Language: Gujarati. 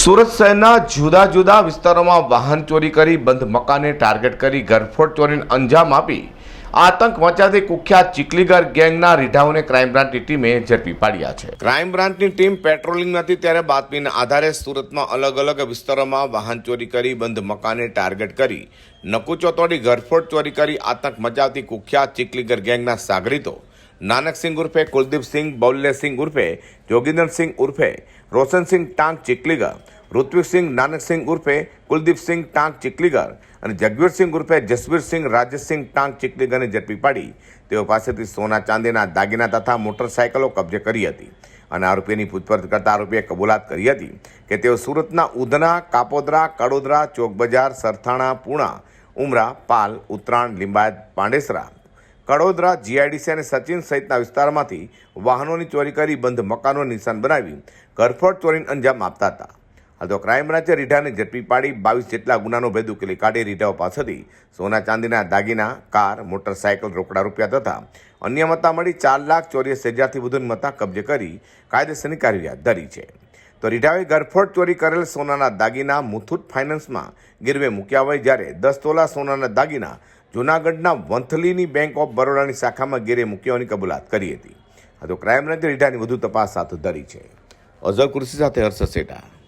સુરત શહેરના જુદા જુદા વિસ્તારોમાં વાહન ચોરી કરી, બંધ મકાને ટાર્ગેટ કરી, ઘરફોડ ચોરીને અંજામ આપી, આતંક મચાવતી કુખ્યાત ચીકલીગર ગેંગના રીઢાઓને ક્રાઇમ બ્રાન્ચની ટીમે ઝડપી પાડ્યા છે. ક્રાઇમ બ્રાન્ચની ટીમ પેટ્રોલિંગ હતી ત્યારે બાતમીના આધારે સુરતમાં અલગ અલગ વિસ્તારોમાં વાહન ચોરી કરી, બંધ મકાને ટાર્ગેટ કરી, નકુચો તોડી ઘરફોડ ચોરી કરી, આતંક મચાવતી કુખ્યાત ચીકલીગર ગેંગના સાગરીતો નાનકસિંહ ઉર્ફે કુલદીપસિંહ બૌલ્યસિંહ ઉર્ફે જોગિંદરસિંહ ઉર્ફે રોશનસિંહ ટાંક ચીકલીગર ઋત્વિકસિંહ નાનકસિંહ ઉર્ફે કુલદીપસિંહ ટાંક ચિકલીગર અને જગવીરસિંહ ઉર્ફે જસવીરસિંહ રાજેશસિંહ ટાંક ચિકલીગરને ઝડપી પાડી. તેઓ પાસેથી સોના ચાંદીના દાગીના તથા મોટરસાયકલો કબજે કરી હતી અને આરોપીની પૂછપરછ કરતા આરોપીએ કબૂલાત કરી હતી કે તેઓ સુરતના ઉધના, કાપોદરા, કડોદરા, ચોકબજાર, સરથાણા, પૂણા, ઉમરા, પાલ ઉત્તરાણ લિંબાયત, પાંડેસરા કડોદરા જીઆઈડીસી અને સચિન સહિતના વિસ્તારમાંથી વાહનોની ચોરી કરી બંધ મકાનો નિશાન બનાવી ઘરફોડ ચોરીને અંજામ આપતા હતા. હાલ તો ક્રાઇમ બ્રાંચે રીઢાને ઝડપી પાડી બાવીસ જેટલા ગુનાનો ભેદ ઉકેલી કાઢી રીઢાઓ પાસેથી સોના ચાંદીના દાગીના, કાર, મોટરસાયકલ, રોકડા રૂપિયા તથા અન્ય મતા મળી ચાર લાખ ચોરીસ હજારથી વધુ મતા કબજે કરી કાયદેસરની કાર્યવાહી ધરી છે. તો રીઢાએ ગરફોડ ચોરી કરેલ સોનાના દાગીના મુથુટ ફાઇનાન્સમાં ગીરવે મૂક્યા હોય જ્યારે દસ તોલા સોનાના દાગીના જૂનાગઢના વંથલીની બેંક ઓફ બરોડાની શાખામાં ગેરે મૂક્યાની કબૂલાત કરી હતી. આ તો ક્રાઇમ બ્રાન્ચે રીઢાની વધુ તપાસ હાથ ધરી છે. અઝર કુર્સી સાથે હર્ષ સેટા.